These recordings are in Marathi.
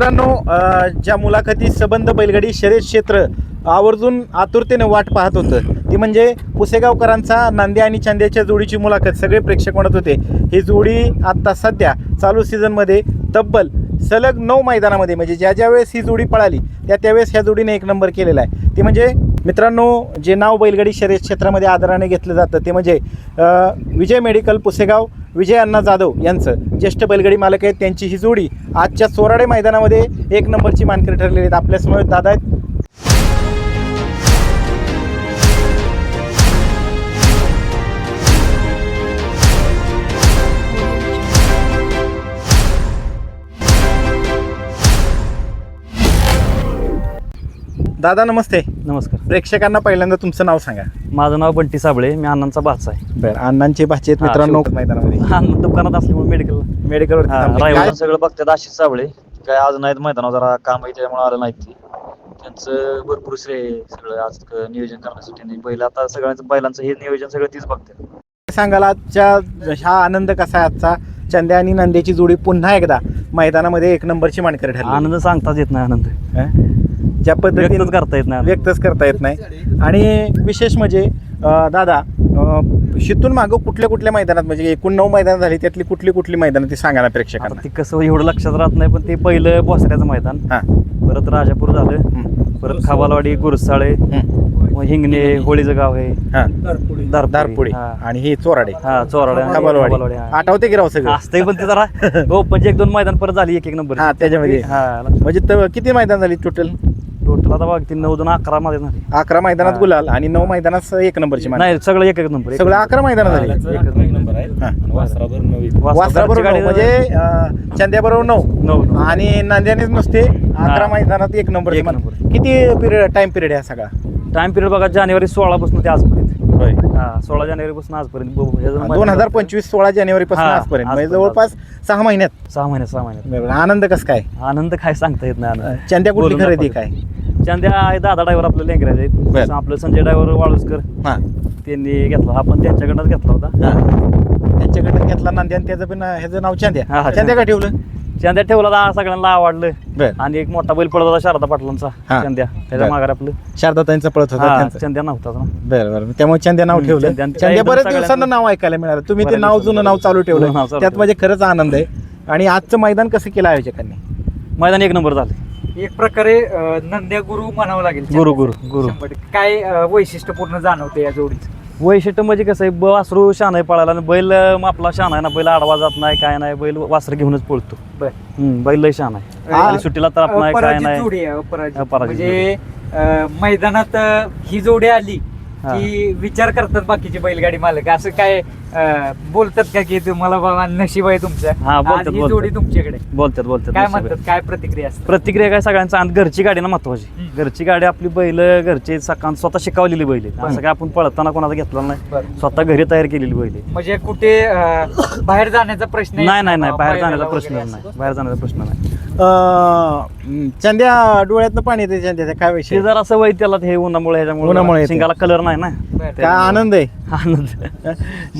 मित्रांनो ज्या मुलाखती सबंध बैलगाडी शर्यत क्षेत्र आवर्जून आतुरतेने वाट पाहत होतं ती म्हणजे पुसेगावकरांचा नांद्या आणि चांद्याच्या जोडीची मुलाखत. सगळे प्रेक्षक म्हणत होते ही जोडी आत्ता सध्या चालू सीझनमध्ये तब्बल सलग नऊ मैदानामध्ये म्हणजे ज्या ज्या वेळेस ही जोडी पळाली त्या त्यावेळेस ह्या जोडीने एक नंबर केलेला आहे. ती म्हणजे मित्रांनो जे नाव बैलगाडी शर्यत क्षेत्रामध्ये आदराने घेतलं जातं ते म्हणजे विजय मेडिकल पुसेगाव विजय अण्णा जाधव यांचं ज्येष्ठ बैलगाडी मालक आहेत त्यांची ही जोडी आजच्या सोराडे मैदानामध्ये एक नंबरची मानकरी ठरलेली आहेत. आपल्यासमोर दादा आहेत. दादा नमस्ते. नमस्कार. प्रेक्षकांना पहिल्यांदा तुमचं नाव सांगा. माझं नाव बंटी साबळे मी अण्णांचा भाचा आहे. बरं अण्णांचे भाचे आहेत हा, मित्रांनो. मैदानामध्ये. अण्णा दुकानात असल्यामुळे मेडिकल. काय? सगळं बघतात आशिष साबळे. काय आज नाहीत मैदानावर जरा काम आहे त्यामुळे आलं नाहीत ते. त्यांचं भरपूर श्रेय आहे सगळं आज क- नियोजन करण्यासाठी. आणि बैल आता सगळ्यांचं बैलांचं हे नियोजन सगळं तीच बघतात. सांगाल आजच्या हा आनंद कसा आहे आजचा? चंद्या आणि नंद्याची जोडी पुन्हा एकदा मैदानामध्ये एक नंबरची मानकरी ठरली. आनंद सांगताच येत नाही आनंद? ज्या पद्धतीने व्यक्तच करता येत नाही. व्यक्तच करता येत नाही. आणि विशेष म्हणजे अं, दादा शितून मागं कुठल्या कुठल्या मैदानात म्हणजे एकूण नऊ मैदान झाली त्यातली कुठली कुठली मैदान ती सांगा ना आता प्रेक्षकांना ते कसं एवढं लक्षात राहत नाही पण ते पहिलं बोसऱ्याचं मैदान. हा. परत राजापूर झालं. हं. परत खबालवाडी गुरसाळे हं. मग हिंगणे होळीचं गाव आहे. हा. दारपुडी. दारपुडी हा. आणि ही चोराडे. हा चोराडे खबालवाडी. हा. आठवते की राव सगळं? असतंय पण ते जरा हो पण एक दोन मैदान परत झाली एक एक नंबर. हा, त्याच्यामध्ये. म्हणजे त- किती मैदान झाली टोटल टोटल आता बघ ती नऊ दोन अकरा मध्ये झाली. अकरा मैदानात. गुलाल आणि नऊ मैदानात एक नंबरची मान नाही सगळं एक एक नंबर सगळं. अकरा मैदानात झाली. नंबर. आहे. हा. नऊ, म्हणजे अं, चंद्या बरोबर नऊ. नऊ नऊ. आणि नांद्यानेच नुसते अकरा. मैदानात एक नंबर. एक नंबर. किती पिरियड टाइम पिरियड आहे हा सगळा? टाइम पिरियड बघा जानेवारी सोळा पासून ते आजपर्यंत. होय. हा सोळा जानेवारी पासून आजपर्यंत. दोन मैदान हजार पंचवीस सोळा जानेवारी पासून हा, आजपर्यंत. म्हणजे आजपर्यंत. जवळपास सहा महिन्यात. सहा महिन्यात सहा महिन्यात. आनंद कस काय? आनंद काय सांगता येत नाही आनंद. चंद्या कुठली बोलून खरेदी. काय? चांद्या आहे दादा ड्रायव्हर आपलं लेंगराज बर. आहेत आपलं संजय ड्रायव्हर वाळूसकर. हा. त्यांनी घेतला. हा पण त्यांच्याकडनंच घेतला होता. हा. त्यांच्याकडे घेतला नांद्या आणि त्याचं पण ह्याचं नाव हा, चांद्या. हा, चांद्या का ठेवलं? चांद्या ठेवला होता, सगळ्यांना आवडलं. बर. आणि एक मोठा बैल पडत होता शारदा पाटलांचा हा. चंद्या. त्याच्या बर. माघार आपलं. शारदाताईंचा पळत होता हा, त्यांचं. चंद्या नव्हताच ना. बरं बरं. त्यामुळे चंद्या नाव हम्म, ठेवलं. चंद्या- चंद्या सगळ्यांचं- दिवसांना नाव ऐकायला मिळालं. तुम्ही ते बऱ्याच नाव दिवसांनी. जुनं नाव चालू जुनं नाव ठेवलं चालू त्यात म्हणजे खरंच आनंद आहे. आणि आजचं मैदान कसं केलं आयोजकांनी? मैदान एक नंबर झाले. एक प्रकारे अं, नंद्या गुरु म्हणावं लागेल गुरु गुरु गुरु. शंभर टक्के. काय अं, वैशिष्ट्यपूर्ण जाणवते या जोडीचं? वैशिष्ट्य म्हणजे कसं आहे ब- वासरू शान आहे पळायला आणि बैल अं, आपला शान आहे ना बैल आडवा जात नाही काय नाही बैल वासर घेऊनच पळतो. बर. हम्म, बैल लय शान आहे. आ- आणि सुट्टीला तर नाही काय अपराजित नाही. जोडी आहे अपराजित. अपराजित म्हणजे अं, मैदानात अं, ही जोडी आली. की विचार करतात बाकीचे बैलगाडी मालक असं काय अं, बोलतात का की तुम्हाला बाबा नशीब आहे तुमचं हा, बोलतात, आज ही बोलतात. जोडी तुमच्याकडे बोलतात बोलतात काय. म्हणतात काय प्रतिक्रिया असतात प्रतिक्रिया काय सगळ्यांचा आणि घरची गाडी ना महत्वाची हम्म. घरची गाडी आपली बैल घरचे सकाळ स्वतः शिकवलेली बैल. असं काय आपण पळताना कोणाचा घेतला नाही बरं. स्वतः घरी तयार केलेली बैल. म्हणजे कुठे अं, बाहेर जाण्याचा प्रश्न नाही नाही नाही बाहेर जाण्याचा प्रश्न नाही. बाहेर जाण्याचा प्रश्न नाही चंद्या डोळ्यातनं पाणी येते चंद्याचा काय विषय? ते जरा सवय त्याला हे उन्हामुळे उन्हामुळे ह्याच्यामुळे येते. शिंगाला कलर नाही ना. काय आनंद आहे? आनंद.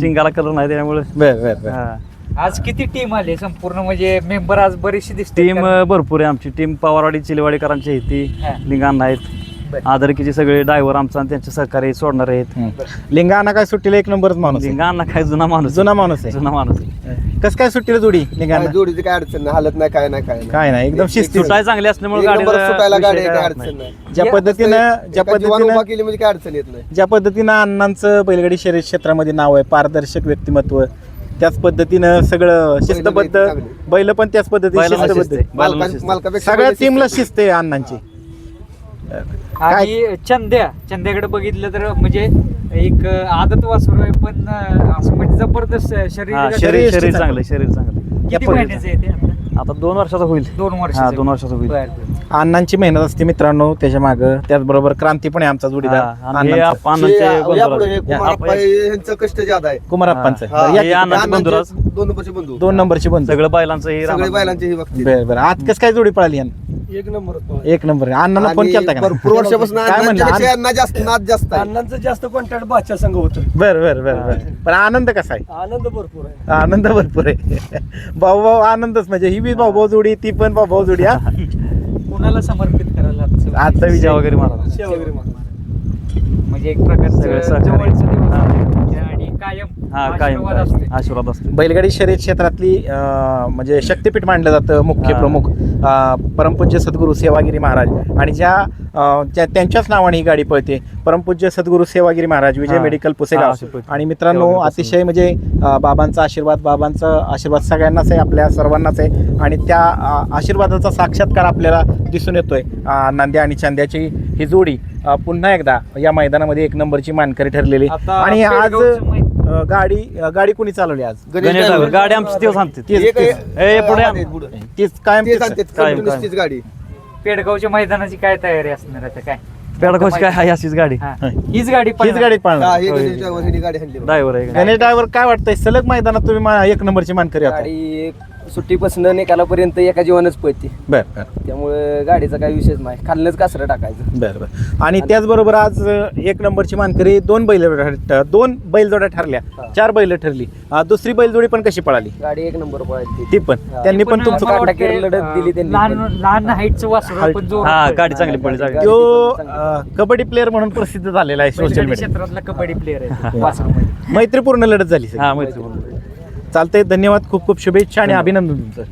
शिंगाला कलर नाही त्यामुळे. बर बर बर. हा. आज किती टीम आली संपूर्ण? म्हणजे मेंबर आज बरीचशी दिसते टीम भरपूर आहे आमची. टीम पवारवाडी चिलेवाडीकरांची आहे ती. हा. लिंगाण आहेत. बरं. आदरकीचे सगळे ड्रायव्हर आमचा आणि त्यांचे सहकारी सोडणार आहेत. लिंगाना काय सुट्टीला एक नंबरच माणूस आहे. लिंगाणा काय जुना माणूस जुना माणूस आहे. जुना माणूस आहे. कस काय सुट्टीला जोडी काय जोडीची काय अडचण नाही हालत नाही काय नाही काय नाही. काय नाही एकदम शिस्ती सुटाय चांगली असल्यामुळे एक सुटायला गाडी काय अडचण नाही. ज्या पद्धतीनं ज्या एका जीवानं पद्धतीनं उभा केली म्हणजे काय अडचण येत नाही. ज्या पद्धतीनं अण्णांचं बैलगाडी शर्यत क्षेत्रामध्ये नाव आहे पारदर्शक व्यक्तिमत्व त्याच पद्धतीनं सगळं शिस्तबद्ध चांगली. बैल पण त्याच पद्धतीने शिस्त शिस्तबद्ध. आहे. बैलांना मालका- शिस्त. मालकापेक्षा सगळ्या टीमला शिस्त आहे अण्णांची. आणि चंद्या चंद्याकडे बघितलं तर म्हणजे एक आदत वासरू आहे पण असं म्हणजे जबरदस्त शरीर शरीर शरीर चांगलं. शरीर चांगलं किती या महिन्याचं आहे ते आता? दोन वर्षाचा होईल. दोन वर्ष दोन वर्षाचा होईल. अण्णांची मेहनत असते मित्रांनो त्याच्या मागं. त्याचबरोबर क्रांती पण आहे आमचा जोडीदार. कष्ट ज्यादा आहे. कुमारप्पांचं. दोन नंबरचे बंधू. दोन नंबरची बंद सगळं बैलांचं हे ही आज कसं काय जोडी पळाली यांना? एक नंबर एक नंबर अण्णांना फोन केलता का? भरपूर वर्षापासून काय म्हणलं? अण्णांच्यापेक्षा यांना जास्त नाद जास्त आहे अण्णांचं जास्त कॉन्टॅक्ट बादशाह संघ होतं बरं बरं बरं बरं पण आनंद कसा आहे आनंद भरपूर आहे आनंद भरपूर आहे भाऊ भाऊ आनंदच म्हणजे ही बी भाऊ भाऊ जोडी ती पण भाऊ भाऊ जोडी हा कुणाला समर्पित करायला आजचं? आजचा विजय वगैरे मारा वगैरे मारा. म्हणजे एक प्रकारचं सगळे सहकार्य. जवळचं दिवस हा. आहे. आणि कायम हा कायम आशीर्वाद असते. आशीर्वाद असतो. बैलगाडी शर्यत क्षेत्रातली अं, म्हणजे शक्तीपीठ मानलं जातं मुख्य हा. प्रमुख अं, परमपूज्य सद्गुरू सेवागिरी महाराज. आणि ज्या अं, त्या- त्यांच्याच नावाने ही गाडी पळते. परमपूज्य सद्गुरू सेवागिरी महाराज विजय हा. मेडिकल हा, पुसेगाव अशी. आणि मित्रांनो. अतिशय म्हणजे अं, बाबांचा आशीर्वाद बाबांचा आशीर्वाद सगळ्यांनाच आहे आपल्या सर्वांनाच आहे. आणि त्या अं, आशीर्वादाचा साक्षात्कार आपल्याला दिसून येतोय. अं, नांद्या आणि चांद्याची ही जोडी अं, पुन्हा एकदा या मैदानामध्ये एक नंबरची मानकरी ठरलेली. आता आणि आज पेडगावचं अं, गाडी अं, गाडी कुणी चालवली आज? गणेश गाडी आमची तेच आणते तेच- एक- तेच. ए, पुढे आण. पुढे. तीच कायम तेच तीच- आणतात, कायम, continuous कायम. तीच गाडी. पेडगावच्या मैदानाची काय तयारी असणार आता काय? पेडगावची काय आहे अशीच गाडी. हा. हीच गाडी हीच. गाडी हा, पाळणार हे गणेश ड्रायव्हर आहे. गणेश ड्रायव्हर काय वाटतंय? सलग मैदानात तुम्ही मा- एक नंबरची मानकरी होता गाडी सुट्टीपासून निकालापर्यंत एका जीवनच पळते. बर बर. त्यामुळे गाडीचा काही विषयच नाही. खाल्लंच कासरं टाकायचं. बर बर. आणि त्याचबरोबर आज अ, एक नंबरची मानकरी दोन बैल दोन बैलजोड्या ठरल्या चार बैल ठरली. अ, दुसरी बैलजोडी पण कशी पळाली? गाडी एक नंबर पळायची ती पण. त्यांनी पण तुमचं मला काटाकीर वाटतंय, लढत दिली त्यांनी लहान पण. लहान हाईटचं वासरू पण जोरात हा पळतं. गाडी चांगली पडली चांगली. गाडी तो पण अ, कबड्डी प्लेअर म्हणून प्रसिद्ध झालेला आहे सोशल मीडिया क्षेत्रातला कबड्डी प्लेअर आहे वासरूमध्ये मैत्रीपूर्ण लढत झाली सगळी. हा चालतंय. धन्यवाद. खूप खूप शुभेच्छा आणि अभिनंदन तुमचं.